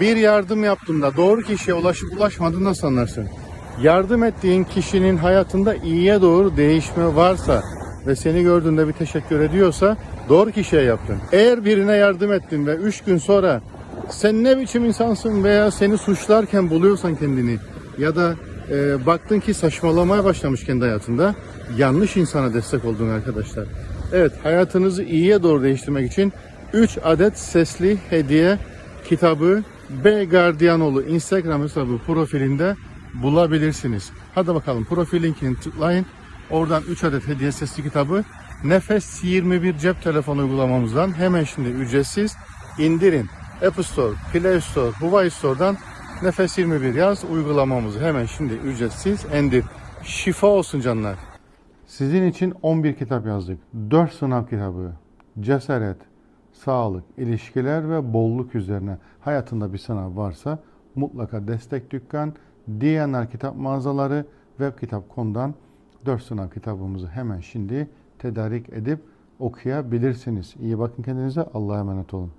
Bir yardım yaptığında doğru kişiye ulaşıp ulaşmadığını nasıl anlarsın? Yardım ettiğin kişinin hayatında iyiye doğru değişme varsa ve seni gördüğünde bir teşekkür ediyorsa doğru kişiye yaptın. Eğer birine yardım ettin ve 3 gün sonra sen ne biçim insansın veya seni suçlarken buluyorsan kendini ya da e, baktın ki saçmalamaya başlamış kendi hayatında yanlış insana destek oldun arkadaşlar. Evet hayatınızı iyiye doğru değiştirmek için 3 adet sesli hediye kitabı B Gardiyanoğlu Instagram hesabı profilinde bulabilirsiniz. Hadi bakalım profil linkini tıklayın. Oradan 3 adet hediye sesli kitabı Nefes 21 cep telefonu uygulamamızdan hemen şimdi ücretsiz indirin. App Store, Play Store, Huawei Store'dan Nefes 21 yaz uygulamamızı hemen şimdi ücretsiz indir. Şifa olsun canlar. Sizin için 11 kitap yazdık. 4 sınav kitabı. Cesaret, sağlık, ilişkiler ve bolluk üzerine hayatında bir sınav varsa mutlaka destek dükkan, DNR kitap mağazaları, web kitap.com'dan 4 sınav kitabımızı hemen şimdi tedarik edip okuyabilirsiniz. İyi bakın kendinize. Allah'a emanet olun.